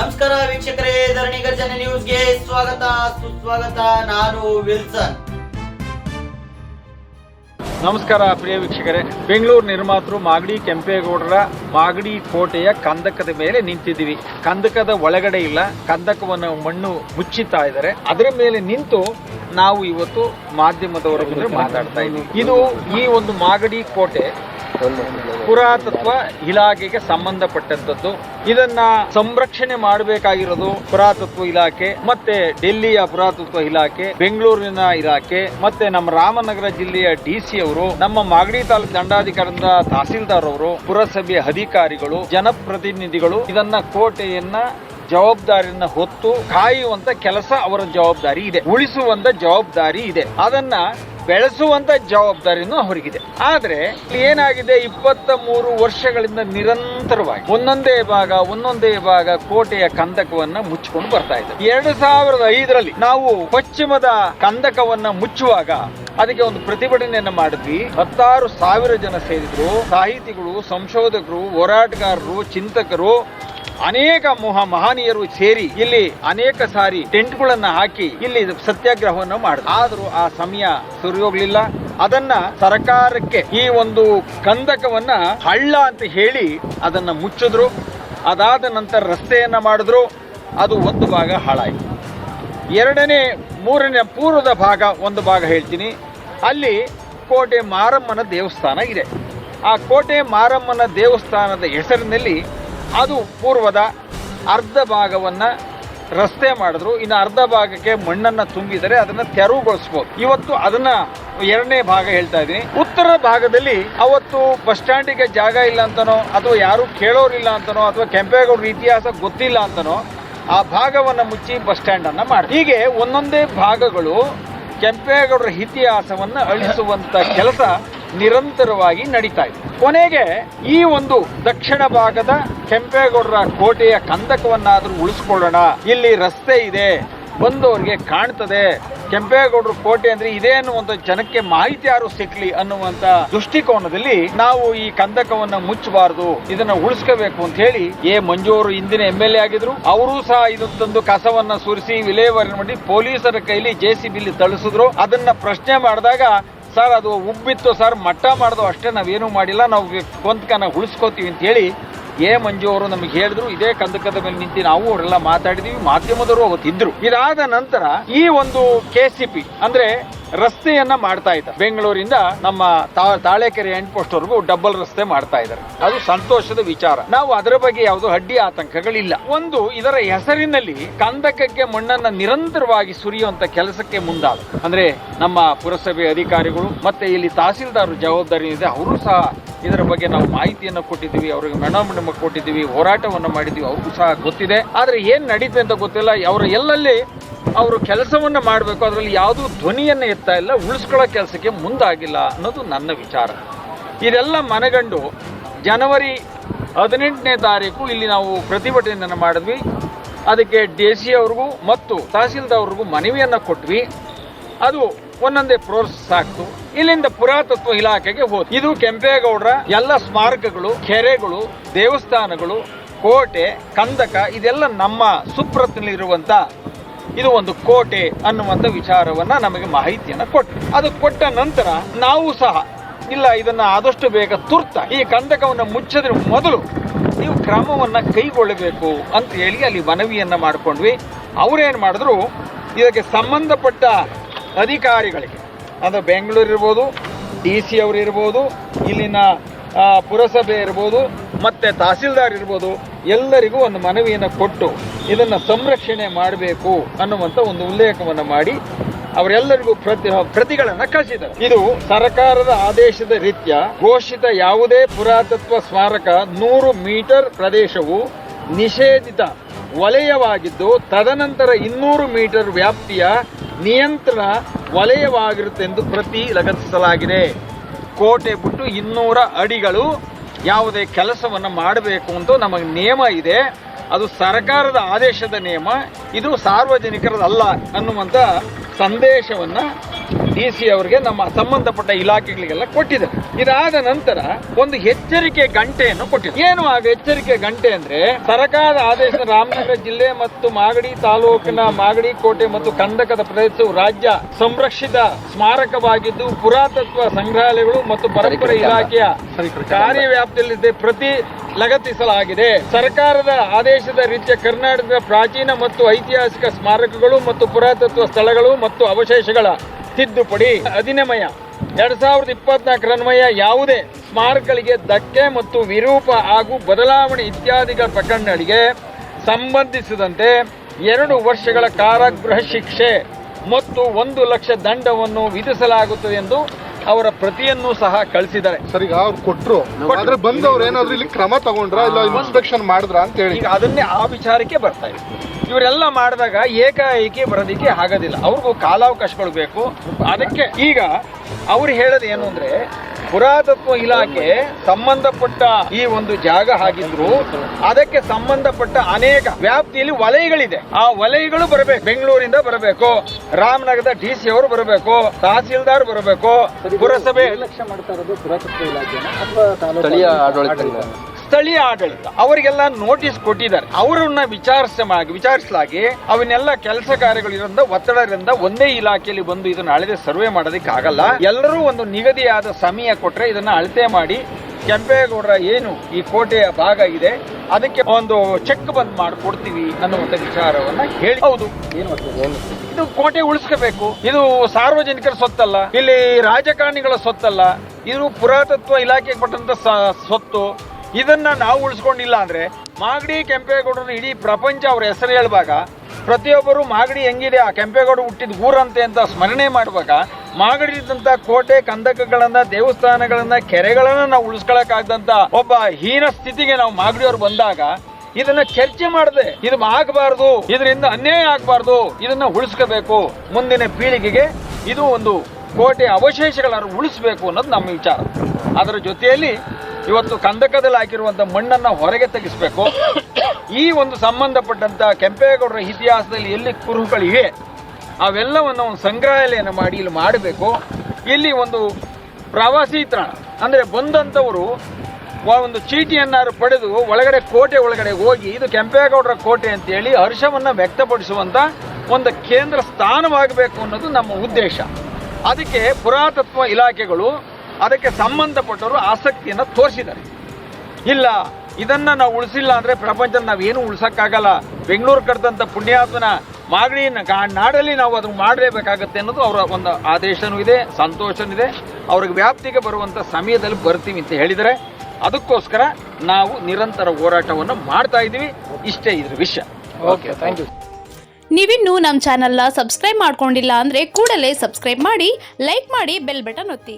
ನಮಸ್ಕಾರ ವೀಕ್ಷಕರೇ, ಧರಣಿ ಗರ್ಜನೆ ನ್ಯೂಸ್ಗೆ ಸ್ವಾಗತ, ಸುಸ್ವಾಗತ, ನಾನು ವಿಲ್ಸನ್. ನಮಸ್ಕಾರ ಪ್ರಿಯ ವೀಕ್ಷಕರೇ, ಬೆಂಗಳೂರು ನಿರ್ಮಾತೃ ಮಾಗಡಿ ಕೆಂಪೇಗೌಡರ ಮಾಗಡಿ ಕೋಟೆಯ ಕಂದಕದ ಮೇಲೆ ನಿಂತಿದ್ದೀವಿ. ಕಂದಕದ ಒಳಗಡೆ ಇಲ್ಲ, ಕಂದಕವನ್ನು ಮಣ್ಣು ಮುಚ್ಚಿತಾ ಇದ್ದಾರೆ. ಅದರ ಮೇಲೆ ನಿಂತು ನಾವು ಇವತ್ತು ಮಾಧ್ಯಮದವರ ಮುಂದೆ ಮಾತಾಡ್ತಾ ಇದ್ದೀವಿ. ಇದು ಈ ಒಂದು ಮಾಗಡಿ ಕೋಟೆ ಪುರಾತತ್ವ ಇಲಾಖೆಗೆ ಸಂಬಂಧಪಟ್ಟಂತದ್ದು ಇದನ್ನ ಸಂರಕ್ಷಣೆ ಮಾಡಬೇಕಾಗಿರೋದು ಪುರಾತತ್ವ ಇಲಾಖೆ, ಮತ್ತೆ ಡೆಲ್ಲಿಯ ಪುರಾತತ್ವ ಇಲಾಖೆ, ಬೆಂಗಳೂರಿನ ಇಲಾಖೆ, ಮತ್ತೆ ನಮ್ಮ ರಾಮನಗರ ಜಿಲ್ಲೆಯ ಡಿಸಿ ಅವರು, ನಮ್ಮ ಮಾಗಡಿ ತಾಲೂಕು ದಂಡಾಧಿಕಾರದ ತಹಸೀಲ್ದಾರ್ ಅವರು ಪುರಸಭೆಯ ಅಧಿಕಾರಿಗಳು, ಜನಪ್ರತಿನಿಧಿಗಳು ಇದನ್ನ ಕೋಟೆಯನ್ನ ಜವಾಬ್ದಾರಿಯನ್ನ ಹೊತ್ತು ಕಾಯುವಂತ ಕೆಲಸ ಅವರ ಜವಾಬ್ದಾರಿ ಇದೆ. ಉಳಿಸುವಂತ ಜವಾಬ್ದಾರಿ ಇದೆ. ಅದನ್ನ ಬೆಳೆಸುವಂತ ಜವಾಬ್ದಾರಿನೂ ಅವರಿಗಿದೆ. ಆದ್ರೆ ಏನಾಗಿದೆ? ಇಪ್ಪತ್ತ ಮೂರು ವರ್ಷಗಳಿಂದ ನಿರಂತರವಾಗಿ ಒಂದೊಂದೇ ಭಾಗ ಒಂದೊಂದೇ ಭಾಗ ಕೋಟೆಯ ಕಂದಕವನ್ನ ಮುಚ್ಚಿಕೊಂಡು ಬರ್ತಾ ಇದೆ. ಎರಡು ಸಾವಿರದ ಐದರಲ್ಲಿ ನಾವು ಪಶ್ಚಿಮದ ಕಂದಕವನ್ನ ಮುಚ್ಚುವಾಗ ಅದಕ್ಕೆ ಒಂದು ಪ್ರತಿಭಟನೆಯನ್ನು ಮಾಡಿದ್ವಿ. ಹತ್ತಾರು ಸಾವಿರ ಜನ ಸೇರಿದ್ರು. ಸಾಹಿತಿಗಳು, ಸಂಶೋಧಕರು, ಹೋರಾಟಗಾರರು, ಚಿಂತಕರು ಅನೇಕ ಮಹಾ ಮಹನೀಯರು ಸೇರಿ ಇಲ್ಲಿ ಅನೇಕ ಸಾರಿ ಟೆಂಟ್ಗಳನ್ನ ಹಾಕಿ ಇಲ್ಲಿ ಸತ್ಯಾಗ್ರಹವನ್ನು ಮಾಡಿದ್ರು. ಆದರೂ ಆ ಸಮಯ ಸುರಿಯೋಗ್ಲಿಲ್ಲ ಅದನ್ನ ಸರ್ಕಾರಕ್ಕೆ ಈ ಒಂದು ಕಂದಕವನ್ನ ಹಳ್ಳ ಅಂತ ಹೇಳಿ ಅದನ್ನ ಮುಚ್ಚಿದ್ರು. ಅದಾದ ನಂತರ ರಸ್ತೆಯನ್ನ ಮಾಡಿದ್ರು. ಅದು ಒಂದು ಭಾಗ ಹಾಳಾಯಿತು. ಎರಡನೇ, ಮೂರನೇ ಪೂರ್ವದ ಭಾಗ ಒಂದು ಭಾಗ ಹೇಳ್ತೀನಿ. ಅಲ್ಲಿ ಕೋಟೆ ಮಾರಮ್ಮನ ದೇವಸ್ಥಾನ ಇದೆ. ಆ ಕೋಟೆ ಮಾರಮ್ಮನ ದೇವಸ್ಥಾನದ ಹೆಸರಿನಲ್ಲಿ ಅದು ಪೂರ್ವದ ಅರ್ಧ ಭಾಗವನ್ನ ರಸ್ತೆ ಮಾಡಿದ್ರು. ಇನ್ನು ಅರ್ಧ ಭಾಗಕ್ಕೆ ಮಣ್ಣನ್ನ ತುಂಬಿದರೆ ಅದನ್ನ ತೆರವುಗೊಳಿಸಬಹುದು ಇವತ್ತು ಅದನ್ನ ಎರಡನೇ ಭಾಗ ಹೇಳ್ತಾ ಇದ್ದೀನಿ. ಉತ್ತರ ಭಾಗದಲ್ಲಿ ಅವತ್ತು ಬಸ್ ಸ್ಟ್ಯಾಂಡಿಗೆ ಜಾಗ ಇಲ್ಲ ಅಂತನೋ, ಅಥವಾ ಯಾರು ಕೇಳೋರಿಲ್ಲ ಅಂತನೋ, ಅಥವಾ ಕೆಂಪೇಗೌಡರ ಇತಿಹಾಸ ಗೊತ್ತಿಲ್ಲ ಅಂತನೋ, ಆ ಭಾಗವನ್ನ ಮುಚ್ಚಿ ಬಸ್ ಸ್ಟ್ಯಾಂಡ್ ಅನ್ನ ಮಾಡಿ ಹೀಗೆ ಒಂದೊಂದೇ ಭಾಗಗಳು ಕೆಂಪೇಗೌಡರ ಇತಿಹಾಸವನ್ನು ಅಳಿಸುವಂತ ಕೆಲಸ ನಿರಂತರವಾಗಿ ನಡೀತಾ ಇದೆ. ಕೊನೆಗೆ ಈ ಒಂದು ದಕ್ಷಿಣ ಭಾಗದ ಕೆಂಪೇಗೌಡರ ಕೋಟೆಯ ಕಂದಕವನ್ನಾದರೂ ಉಳಿಸ್ಕೊಳ್ಳೋಣ. ಇಲ್ಲಿ ರಸ್ತೆ ಇದೆ, ಬಂದವರಿಗೆ ಕಾಣ್ತದೆ. ಕೆಂಪೇಗೌಡರ ಕೋಟೆ ಅಂದ್ರೆ ಇದೇ ಅನ್ನುವಂತ ಜನಕ್ಕೆ ಮಾಹಿತಿ ಯಾರು ಸಿಕ್ಲಿ ಅನ್ನುವಂತ ದೃಷ್ಟಿಕೋನದಲ್ಲಿ ನಾವು ಈ ಕಂದಕವನ್ನ ಮುಚ್ಚಬಾರದು, ಇದನ್ನ ಉಳಿಸ್ಕೋಬೇಕು ಅಂತ ಹೇಳಿ ಎ ಮಂಜು ಅವರು ಹಿಂದಿನ ಎಂ ಎಲ್ ಎ ಆಗಿದ್ರು. ಅವರು ಸಹ ಇದು ತಂದು ಕಸವನ್ನ ಸುರಿಸಿ ವಿಲೇವಾರಿ ಮಾಡಿ ಪೊಲೀಸರ ಕೈಲಿ ಜೆ ಸಿ ಬಿಲಿ ತಳಿಸಿದ್ರು. ಅದನ್ನ ಪ್ರಶ್ನೆ ಮಾಡಿದಾಗ, ಸರ್, ಅದು ಉಬ್ಬಿತ್ತು, ಸರ್, ಮಟ್ಟ ಮಾಡ್ದು ಅಷ್ಟೇ ನಾವೇನು ಮಾಡಿಲ್ಲ, ನಾವು ಕೊಂತಕನ ಉಳಿಸ್ಕೋತೀವಿ ಅಂತ ಹೇಳಿ ಎ ಮಂಜು ಅವರು ನಮಗೆ ಹೇಳಿದ್ರು, ಇದೇ ಕಂದಕದ ಮೇಲೆ ನಿಂತು ನಾವು ಅವರೆಲ್ಲ ಮಾತಾಡಿದೀವಿ, ಮಾಧ್ಯಮದವರು ಅವತ್ತಿದ್ರು. ಇದಾದ ನಂತರ ಈ ಒಂದು ಕೆ ಸಿ ಪಿ ಅಂದ್ರೆ ರಸ್ತೆಯನ್ನ ಮಾಡ್ತಾ ಇದ್ದಾರೆ. ಬೆಂಗಳೂರಿಂದ ನಮ್ಮ ತಾಳೆಕೆರೆ ಎಂಡ್ ಪೋಸ್ಟ್ ವರೆಗೂ ಡಬಲ್ ರಸ್ತೆ ಮಾಡ್ತಾ ಇದ್ದಾರೆ. ಅದು ಸಂತೋಷದ ವಿಚಾರ. ನಾವು ಅದರ ಬಗ್ಗೆ ಯಾವುದೋ ಅಡ್ಡಿ ಆತಂಕಗಳಿಲ್ಲ. ಒಂದು, ಇದರ ಹೆಸರಿನಲ್ಲಿ ಕಂದಕಕ್ಕೆ ಮಣ್ಣನ್ನ ನಿರಂತರವಾಗಿ ಸುರಿಯುವಂತ ಕೆಲಸಕ್ಕೆ ಮುಂದಾದ, ಅಂದ್ರೆ ನಮ್ಮ ಪುರಸಭೆ ಅಧಿಕಾರಿಗಳು ಮತ್ತೆ ಇಲ್ಲಿ ತಹಸೀಲ್ದಾರ್ ಜವಾಬ್ದಾರಿ ಇದೆ. ಅವರು ಸಹ ಇದರ ಬಗ್ಗೆ ನಾವು ಮಾಹಿತಿಯನ್ನು ಕೊಟ್ಟಿದ್ದೀವಿ, ಅವರಿಗೆ ಮೆಣಮಣಮ ಕೊಟ್ಟಿದ್ದೀವಿ, ಹೋರಾಟವನ್ನು ಮಾಡಿದ್ದೀವಿ. ಅವ್ರಿಗೂ ಸಹ ಗೊತ್ತಿದೆ. ಆದ್ರೆ ಏನ್ ನಡೀತದೆ ಅಂತ ಗೊತ್ತಿಲ್ಲ. ಅವರ ಎಲ್ಲಲ್ಲಿ ಅವರು ಕೆಲಸವನ್ನು ಮಾಡಬೇಕು, ಅದರಲ್ಲಿ ಯಾವುದೂ ಧ್ವನಿಯನ್ನು ಎತ್ತಾ ಇಲ್ಲ, ಉಳಿಸ್ಕೊಳ್ಳೋ ಕೆಲಸಕ್ಕೆ ಮುಂದಾಗಿಲ್ಲ ಅನ್ನೋದು ನನ್ನ ವಿಚಾರ. ಇದೆಲ್ಲ ಮನಗಂಡು ಜನವರಿ ಹದಿನೆಂಟನೇ ತಾರೀಕು ಇಲ್ಲಿ ನಾವು ಪ್ರತಿಭಟನೆಯನ್ನು ಮಾಡಿದ್ವಿ. ಅದಕ್ಕೆ ಡಿ ಸಿ ಅವ್ರಿಗೂ ಮತ್ತು ತಹಸೀಲ್ದಾರ್ ಮನವಿಯನ್ನು ಕೊಟ್ವಿ. ಅದು ಒಂದೊಂದೇ ಪ್ರೋಸೆಸ್ ಆಗ್ತು ಇಲ್ಲಿಂದ ಪುರಾತತ್ವ ಇಲಾಖೆಗೆ ಹೋದ್ ಇದು ಕೆಂಪೇಗೌಡರ ಎಲ್ಲ ಸ್ಮಾರಕಗಳು, ಕೆರೆಗಳು, ದೇವಸ್ಥಾನಗಳು, ಕೋಟೆ, ಕಂದಕ, ಇದೆಲ್ಲ ನಮ್ಮ ಸುಪ್ರತಿನಿರುವಂತ ಇದು ಒಂದು ಕೋಟೆ ಅನ್ನುವಂತ ವಿಚಾರವನ್ನ ನಮಗೆ ಮಾಹಿತಿಯನ್ನ ಕೊಟ್ಟು ಅದು ಕೊಟ್ಟ ನಂತರ ನಾವು ಸಹ, ಇಲ್ಲ, ಇದನ್ನ ಆದಷ್ಟು ಬೇಗ ತುರ್ತ, ಈ ಕಂದಕವನ್ನು ಮುಚ್ಚದ್ರ ಮೊದಲು ನೀವು ಕ್ರಮವನ್ನ ಕೈಗೊಳ್ಳಬೇಕು ಅಂತ ಹೇಳಿ ಅಲ್ಲಿ ಮನವಿಯನ್ನ ಮಾಡ್ಕೊಂಡ್ವಿ. ಅವ್ರೇನ್ ಮಾಡಿದ್ರು, ಇದಕ್ಕೆ ಸಂಬಂಧಪಟ್ಟ ಅಧಿಕಾರಿಗಳಿಗೆ ಅದು ಬೆಂಗಳೂರು ಇರ್ಬೋದು, ಡಿ ಸಿ ಅವರು ಇರ್ಬೋದು, ಇಲ್ಲಿನ ಪುರಸಭೆ ಇರ್ಬೋದು, ಮತ್ತೆ ತಹಸೀಲ್ದಾರ್ ಇರ್ಬೋದು ಎಲ್ಲರಿಗೂ ಒಂದು ಮನವಿಯನ್ನು ಕೊಟ್ಟು ಇದನ್ನು ಸಂರಕ್ಷಣೆ ಮಾಡಬೇಕು ಅನ್ನುವಂತ ಒಂದು ಉಲ್ಲೇಖವನ್ನು ಮಾಡಿ ಅವರೆಲ್ಲರಿಗೂ ಪ್ರತಿ ಪ್ರತಿಗಳನ್ನು ಕಳಿಸಿದ್ದಾರೆ. ಇದು ಸರ್ಕಾರದ ಆದೇಶದ ರೀತ್ಯ ಘೋಷಿತ ಯಾವುದೇ ಪುರಾತತ್ವ ಸ್ಮಾರಕ ನೂರು ಮೀಟರ್ ಪ್ರದೇಶವು ನಿಷೇಧಿತ ವಲಯವಾಗಿದ್ದು, ತದನಂತರ ಇನ್ನೂರು ಮೀಟರ್ ವ್ಯಾಪ್ತಿಯ ನಿಯಂತ್ರಣ ವಲಯವಾಗಿರುತ್ತೆ ಎಂದು ಪ್ರತಿ ಲಗತ್ತಿಸಲಾಗಿದೆ. ಕೋಟೆ ಬಿಟ್ಟು ಇನ್ನೂರ ಅಡಿಗಳು ಯಾವುದೇ ಕೆಲಸವನ್ನು ಮಾಡಬೇಕು ಅಂತ ನಮಗೆ ನಿಯಮ ಇದೆ. ಅದು ಸರ್ಕಾರದ ಆದೇಶದ ನಿಯಮ. ಇದು ಸಾರ್ವಜನಿಕರದಲ್ಲ ಅನ್ನುವಂಥ ಸಂದೇಶವನ್ನ ಡಿ ಸಿ ಅವರಿಗೆ ನಮ್ಮ ಸಂಬಂಧಪಟ್ಟ ಇಲಾಖೆಗಳಿಗೆಲ್ಲ ಕೊಟ್ಟಿದೆ ಇದಾದ ನಂತರ ಒಂದು ಎಚ್ಚರಿಕೆ ಗಂಟೆಯನ್ನು ಕೊಟ್ಟಿದೆ ಏನು ಆ ಎಚ್ಚರಿಕೆ ಗಂಟೆ ಅಂದ್ರೆ ಸರ್ಕಾರದ ಆದೇಶ ರಾಮನಗರ ಜಿಲ್ಲೆ ಮತ್ತು ಮಾಗಡಿ ತಾಲೂಕಿನ ಮಾಗಡಿ ಕೋಟೆ ಮತ್ತು ಕಂದಕದ ಪ್ರದೇಶವು ರಾಜ್ಯ ಸಂರಕ್ಷಿತ ಸ್ಮಾರಕವಾಗಿದ್ದು ಪುರಾತತ್ವ ಸಂಗ್ರಹಾಲಯಗಳು ಮತ್ತು ಪರಂಪರೆ ಇಲಾಖೆಯ ಕಾರ್ಯವ್ಯಾಪ್ತಿಯಲ್ಲಿದೆ ಪ್ರತಿ ಲಗತ್ತಿಸಲಾಗಿದೆ. ಸರ್ಕಾರದ ಆದೇಶದ ರೀತಿಯ ಕರ್ನಾಟಕದ ಪ್ರಾಚೀನ ಮತ್ತು ಐತಿಹಾಸಿಕ ಸ್ಮಾರಕಗಳು ಮತ್ತು ಪುರಾತತ್ವ ಸ್ಥಳಗಳು ಮತ್ತು ಅವಶೇಷಗಳ ತಿದ್ದುಪಡಿ ಅಧಿನಿಮಯ ಎರಡ್ ಸಾವಿರದ ಇಪ್ಪತ್ನಾಲ್ಕರನ್ವಯ ಯಾವುದೇ ಸ್ಮಾರಕಗಳಿಗೆ ಧಕ್ಕೆ ಮತ್ತು ವಿರೂಪ ಹಾಗೂ ಬದಲಾವಣೆ ಇತ್ಯಾದಿಗಳ ಪ್ರಕರಣಗಳಿಗೆ ಸಂಬಂಧಿಸಿದಂತೆ ಎರಡು ವರ್ಷಗಳ ಕಾರಾಗೃಹ ಶಿಕ್ಷೆ ಮತ್ತು ಒಂದು ಲಕ್ಷ ದಂಡವನ್ನು ವಿಧಿಸಲಾಗುತ್ತದೆ ಎಂದು ಅವರ ಪ್ರತಿಯನ್ನು ಸಹ ಕಳಿಸಿದ್ದಾರೆ. ಸರ್ ಈಗ ಅವ್ರು ಕೊಟ್ರು. ಆದ್ರೆ ಬಂದವ್ರು ಏನಾದ್ರು ಇಲ್ಲಿ ಕ್ರಮ ತಗೊಂಡ್ರ? ಇಲ್ಲ ಇನ್ಸ್ಪೆಕ್ಷನ್ ಮಾಡಿದ್ರ ಅಂತ ಹೇಳಿ. ಈಗ ಅದನ್ನೇ ಆ ವಿಚಾರಕ್ಕೆ ಬರ್ತಾ ಇದೆ. ಇವರೆಲ್ಲ ಮಾಡಿದಾಗ ಏಕಾಏಕಿ ಬರೋದಿಕ್ಕೆ ಆಗೋದಿಲ್ಲ. ಅವ್ರಿಗೂ ಕಾಲಾವಕಾಶಗಳು ಬೇಕು. ಅದಕ್ಕೆ ಈಗ ಅವ್ರು ಹೇಳೋದು ಏನು ಅಂದ್ರೆ ಪುರಾತತ್ವ ಇಲಾಖೆ ಸಂಬಂಧಪಟ್ಟ ಈ ಒಂದು ಜಾಗ ಆಗಿದ್ರು. ಅದಕ್ಕೆ ಸಂಬಂಧಪಟ್ಟ ಅನೇಕ ವ್ಯಾಪ್ತಿಯಲ್ಲಿ ವಲಯಗಳಿದೆ. ಆ ವಲಯಗಳು ಬರಬೇಕು. ಬೆಂಗಳೂರಿಂದ ಬರಬೇಕು. ರಾಮನಗರದ ಡಿ ಸಿ ಅವರು ಬರಬೇಕು. ತಹಸೀಲ್ದಾರ್ ಬರಬೇಕು. ಪುರಸಭೆ ಪುರಾತತ್ವ ಆಡಳಿತದಿಂದ? ಸ್ಥಳೀಯ ಆಡಳಿತ ಅವರಿಗೆಲ್ಲ ನೋಟಿಸ್ ಕೊಟ್ಟಿದ್ದಾರೆ. ಅವರನ್ನ ವಿಚಾರಿಸ ವಿಚಾರಿಸಲಾಗಿ ಅವನ್ನೆಲ್ಲ ಕೆಲಸ ಕಾರ್ಯಗಳಿರೋದ್ರಿಂದ ಒತ್ತಡದಿಂದ ಒಂದೇ ಇಲಾಖೆಯಲ್ಲಿ ಬಂದು ಇದನ್ನ ಅಳತೆ ಸರ್ವೆ ಮಾಡೋದಕ್ಕೆ ಆಗಲ್ಲ ಎಲ್ಲರೂ ಒಂದು ನಿಗದಿಯಾದ ಸಮಯ ಕೊಟ್ಟರೆ ಇದನ್ನ ಅಳತೆ ಮಾಡಿ ಕೆಂಪೇಗೌಡರ ಏನು ಈ ಕೋಟೆಯ ಭಾಗ ಇದೆ ಅದಕ್ಕೆ ಒಂದು ಚೆಕ್ ಬಂದ್ ಮಾಡಿಕೊಡ್ತೀವಿ ಅನ್ನುವಂಥ ವಿಚಾರವನ್ನ ಹೇಳಿ ಹೌದು. ಇದು ಕೋಟೆ ಉಳಿಸ್ಕೋಬೇಕು. ಇದು ಸಾರ್ವಜನಿಕರ ಸೊತ್ತಲ್ಲ ಇಲ್ಲಿ ರಾಜಕಾರಣಿಗಳ ಸೊತ್ತಲ್ಲ ಇದು ಪುರಾತತ್ವ ಇಲಾಖೆಗೆ ಕೊಟ್ಟಂತ ಸ್ವತ್ತು. ಇದನ್ನ ನಾವು ಉಳಿಸ್ಕೊಂಡಿಲ್ಲ ಅಂದ್ರೆ ಮಾಗಡಿ ಕೆಂಪೇಗೌಡರನ್ನ ಇಡೀ ಪ್ರಪಂಚ ಅವ್ರ ಹೆಸರು ಹೇಳುವಾಗ ಪ್ರತಿಯೊಬ್ಬರು ಮಾಗಡಿ ಹೆಂಗಿದೆ, ಆ ಕೆಂಪೇಗೌಡ ಹುಟ್ಟಿದ ಊರಂತೆ ಅಂತ ಸ್ಮರಣೆ ಮಾಡುವಾಗ ಮಾಗಡಿ ಇದ್ದಂಥ ಕೋಟೆ ಕಂದಕಗಳನ್ನ, ದೇವಸ್ಥಾನಗಳನ್ನ, ಕೆರೆಗಳನ್ನ ನಾವು ಉಳಿಸ್ಕೊಳಕ್ಕಾಗದಂತ ಒಬ್ಬ ಹೀನ ಸ್ಥಿತಿಗೆ ನಾವು ಮಾಗಡಿಯವ್ರು ಬಂದಾಗ ಇದನ್ನ ಚರ್ಚೆ ಮಾಡದೆ, ಇದು ಆಗಬಾರದು, ಇದರಿಂದ ಅನ್ಯಾಯ ಆಗಬಾರದು, ಇದನ್ನ ಉಳಿಸ್ಕೋಬೇಕು. ಮುಂದಿನ ಪೀಳಿಗೆಗೆ ಇದು ಒಂದು ಕೋಟೆ ಅವಶೇಷಗಳನ್ನು ಉಳಿಸ್ಬೇಕು ಅನ್ನೋದು ನಮ್ಮ ವಿಚಾರ. ಅದರ ಜೊತೆಯಲ್ಲಿ ಇವತ್ತು ಕಂದಕದಲ್ಲಿ ಹಾಕಿರುವಂತ ಮಣ್ಣನ್ನ ಹೊರಗೆ ತೆಗೆಸಬೇಕು. ಈ ಒಂದು ಸಂಬಂಧಪಟ್ಟಂತ ಕೆಂಪೇಗೌಡರ ಇತಿಹಾಸದಲ್ಲಿ ಎಲ್ಲಿ ಕುರುಹುಗಳಿವೆ, ಅವೆಲ್ಲವನ್ನು ಒಂದು ಸಂಗ್ರಹಾಲಯನ ಮಾಡಿ ಇಲ್ಲಿ ಮಾಡಬೇಕು. ಇಲ್ಲಿ ಒಂದು ಪ್ರವಾಸಿ ತಾಣ, ಅಂದ್ರೆ ಬಂದಂಥವರು ಒಂದು ಚೀಟಿಯನ್ನಾರು ಪಡೆದು ಒಳಗಡೆ ಕೋಟೆ ಒಳಗಡೆ ಹೋಗಿ ಇದು ಕೆಂಪೇಗೌಡರ ಕೋಟೆ ಅಂತೇಳಿ ಹರ್ಷವನ್ನ ವ್ಯಕ್ತಪಡಿಸುವಂತ ಒಂದು ಕೇಂದ್ರ ಸ್ಥಾನವಾಗಬೇಕು ಅನ್ನೋದು ನಮ್ಮ ಉದ್ದೇಶ. ಅದಕ್ಕೆ ಪುರಾತತ್ವ ಇಲಾಖೆಗಳು ಅದಕ್ಕೆ ಸಂಬಂಧಪಟ್ಟವರು ಆಸಕ್ತಿಯನ್ನು ತೋರಿಸಿದ್ದಾರೆ. ಇಲ್ಲ ಇದನ್ನ ನಾವು ಉಳಿಸಿಲ್ಲ ಅಂದ್ರೆ ಪ್ರಪಂಚದಲ್ಲಿ ನಾವೇನು ಉಳಿಸೋಕ್ಕಾಗಲ್ಲ. ಬೆಂಗಳೂರು ಕರೆದಂಥ ಪುಣ್ಯಾತ್ಮನ ಮಾಗಡಿ ನಾಡಲ್ಲಿ ನಾವು ಅದನ್ನು ಮಾಡಲೇಬೇಕಾಗತ್ತೆ ಅನ್ನೋದು ಅವರ ಒಂದು ಆದೇಶನೂ ಇದೆ ಸಂತೋಷನೂ ಇದೆ. ಅವ್ರಿಗೆ ವ್ಯಾಪ್ತಿಗೆ ಬರುವಂತ ಸಮಯದಲ್ಲಿ ಬರ್ತೀವಿ ಅಂತ ಹೇಳಿದರೆ ಅದಕ್ಕೋಸ್ಕರ ನಾವು ನಿರಂತರ ಹೋರಾಟವನ್ನು ಮಾಡ್ತಾ ಇದ್ದೀವಿ. ಇಷ್ಟೇ ಇದ್ರ ವಿಷಯ. ಓಕೆ ಥ್ಯಾಂಕ್ ಯು ನೀವಿನ್ನೂ ನಮ್ಮ ಚಾನಲ್ನ ಸಬ್ಸ್ಕ್ರೈಬ್ ಮಾಡ್ಕೊಂಡಿಲ್ಲ ಅಂದರೆ ಕೂಡಲೇ ಸಬ್ಸ್ಕ್ರೈಬ್ ಮಾಡಿ ಲೈಕ್ ಮಾಡಿ ಬೆಲ್ ಬಟನ್ ಒತ್ತಿ.